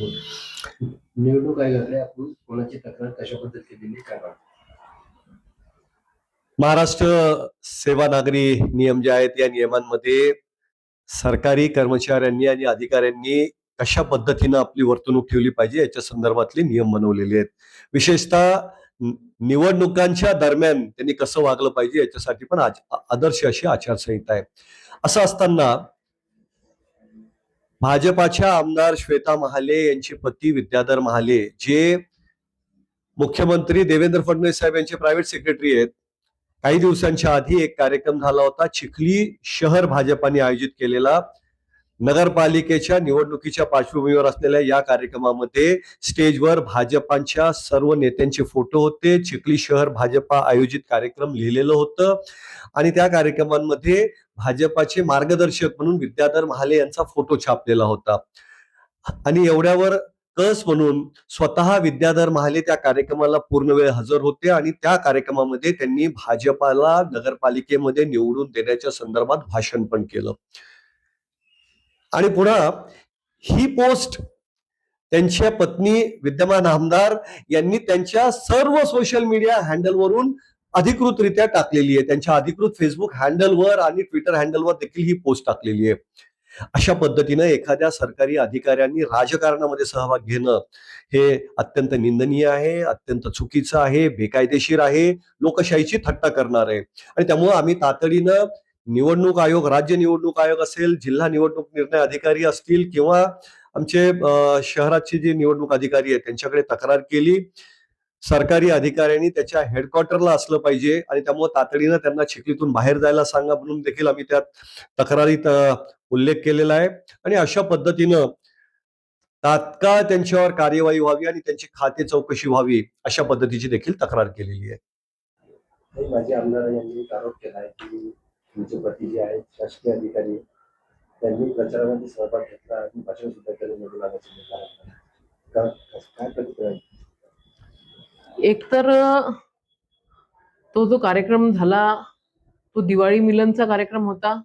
निवडणूक आयोगाकडे आपण कोणाची तक्रार कशा पद्धतीने करणार महाराष्ट्र सेवा नागरी नियम जे आहेत या नियमांमध्ये सरकारी कर्मचाऱ्यांनी आणि अधिकाऱ्यांनी कशा पद्धतीनं आपली वर्तणूक ठेवली पाहिजे याच्या संदर्भातले नियम बनवलेले आहेत. विशेषतः निवडणुकांच्या दरम्यान त्यांनी कसं वागलं पाहिजे याच्यासाठी पण आदर्श अशी आचारसंहिता आहे. असं असताना भाजपाच्या आमदार श्वेता महाले यांचे पती विद्याधर महाले जे मुख्यमंत्री देवेंद्र फडणवीस साहेब यांचे प्रायव्हेट सेक्रेटरी आहेत. काही दिवसांच्या आधी एक कार्यक्रम झाला होता चिखली शहर भाजपाने आयोजित केलेला. नगरपालिकेच्या निवडणुकीच्या पार्श्वभूमीवर असलेल्या या कार्यक्रमामध्ये स्टेजवर भाजपांच्या सर्व नेत्यांचे फोटो होते. चिखली शहर भाजपा आयोजित कार्यक्रम लिहिलेलं होतं. आणि त्या कार्यक्रमांमध्ये भाजपाचे मार्गदर्शक म्हणून विद्याधर महाले यांचा फोटो छापलेला होता. आणि एवढ्यावर कस म्हणून स्वतः विद्याधर महाले त्या कार्यक्रमाला पूर्ण वेळ हजर होते आणि त्या कार्यक्रमामध्ये त्यांनी भाजपाला नगरपालिकेमध्ये निवडून देण्याच्या संदर्भात भाषण पण केलं. आणि पुन्हा ही पोस्ट त्यांच्या पत्नी विद्यमान आमदार यांनी त्यांच्या सर्व सोशल मीडिया हँडलवरून अधिकृतरित्या टाकलेली आहे. त्यांच्या अधिकृत फेसबुक हँडलवर आणि ट्विटर हँडलवर देखील ही पोस्ट टाकलेली आहे. अशा पद्धतीनं एखाद्या सरकारी अधिकाऱ्यांनी राजकारणामध्ये सहभाग घेणं हे अत्यंत निंदनीय आहे अत्यंत चुकीचं आहे बेकायदेशीर आहे लोकशाहीची थट्टा करणार आहे. आणि त्यामुळं आम्ही तातडीनं निवडणूक आयोग राज्य निवडणूक आयोग असेल जिल्हा निवडणूक निर्णय अधिकारी असतील किंवा आमचे शहराचे जे निवडणूक अधिकारी आहेत त्यांच्याकडे तक्रार केली सरकारी अधिकाऱ्यांनी त्याच्या हेडक्वार्टरला असलं पाहिजे आणि त्यामुळे तातडीनं त्यांना चिखलीतून बाहेर जायला सांगा म्हणून देखील आम्ही त्यात तक्रारीत उल्लेख केलेला आहे. आणि अशा पद्धतीनं तात्काळ त्यांच्यावर कार्यवाही व्हावी आणि त्यांची खाते चौकशी व्हावी अशा पद्धतीची देखील तक्रार केलेली आहे. माझे आमदार यांनी आरोप केला आहे की तुमचे पती जे आहेत शासकीय अधिकारी त्यांनी प्रचारामध्ये सहभाग घेतला आणि भाषण सुद्धा केलं निवडून आल्याचं काय प्रतिक्रिया एकतर तो जो कार्यक्रम झाला तो दिवाळी मिलनचा कार्यक्रम होता.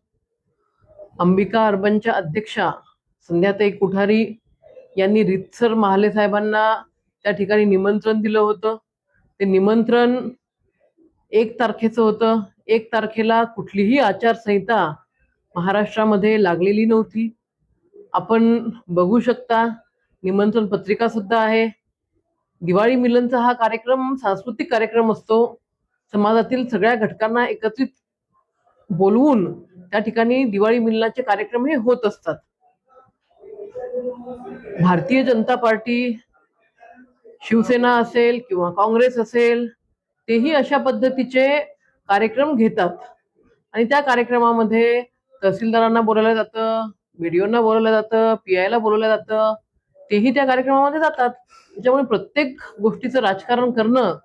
अंबिका अर्बनच्या अध्यक्षा संध्याताई कुठारी यांनी रितसर महाले साहेबांना त्या ठिकाणी निमंत्रण दिलं होतं. ते निमंत्रण एक तारखेचं होतं. एक तारखेला कुठलीही आचारसंहिता महाराष्ट्रामध्ये लागलेली नव्हती. आपण बघू शकता निमंत्रण पत्रिका सुद्धा आहे. दिवाळी मिलनचा हा कार्यक्रम सांस्कृतिक कार्यक्रम असतो. समाजातील सगळ्या घटकांना एकत्रित बोलवून त्या ठिकाणी दिवाळी मिलनाचे कार्यक्रम हे होत असतात. भारतीय जनता पार्टी शिवसेना असेल किंवा काँग्रेस असेल तेही अशा पद्धतीचे कार्यक्रम घेतात. आणि त्या कार्यक्रमामध्ये तहसीलदारांना बोलावलं जातं बीडीओना बोलवलं जातं पी आयला बोलवलं जातं. तेही त्या कार्यक्रमामध्ये जातात. त्याच्यामुळे प्रत्येक गोष्टीचं राजकारण करणं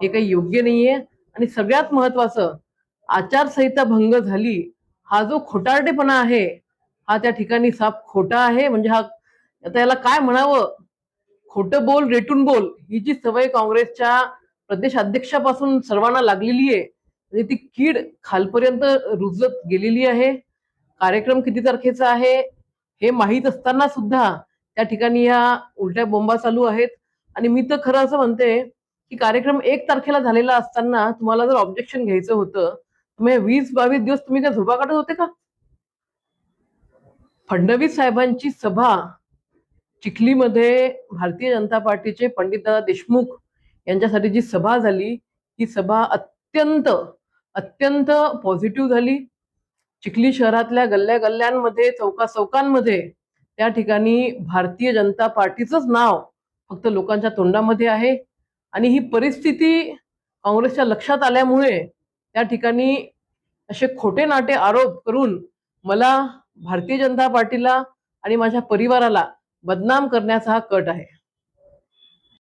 हे काही योग्य नाहीये. आणि सगळ्यात महत्वाचं आचारसंहिता भंग झाली हा जो खोटारडेपणा आहे हा त्या ठिकाणी साप खोटा आहे. म्हणजे हा आता याला काय म्हणावं? खोटं बोल रेटून बोल ही जी सवय काँग्रेसच्या प्रदेश अध्यक्षापासून सर्वांना लागलेली आहे म्हणजे ती कीड खालपर्यंत रुजत गेलेली आहे. कार्यक्रम किती तारखेचा आहे हे माहीत असताना सुद्धा त्या ठिकाणी ह्या उलट्या बोंबा चालू आहेत. आणि मी तर खरं असं म्हणते की कार्यक्रम एक तारखेला झालेला असताना तुम्हाला जर ऑब्जेक्शन घ्यायचं होतं तुम्ही वीस बावीस दिवस तुम्ही काय झोपा काढत होते का? फडणवीस साहेबांची सभा चिखलीमध्ये भारतीय जनता पार्टीचे पंडितदादा देशमुख यांच्यासाठी जी सभा झाली ही सभा अत्यंत अत्यंत पॉझिटिव्ह झाली. चिखली शहरातल्या गल्ल्या गल्ल्यांमध्ये चौका चौकांमध्ये त्या ठिकाणी भारतीय जनता पार्टीचंच नाव फक्त लोकांच्या तोंडामध्ये आहे. आणि ही परिस्थिती काँग्रेसच्या लक्षात आल्यामुळे त्या ठिकाणी असे खोटे नाटे आरोप करून मला भारतीय जनता पार्टीला आणि माझ्या परिवाराला बदनाम करण्याचा हा कट आहे.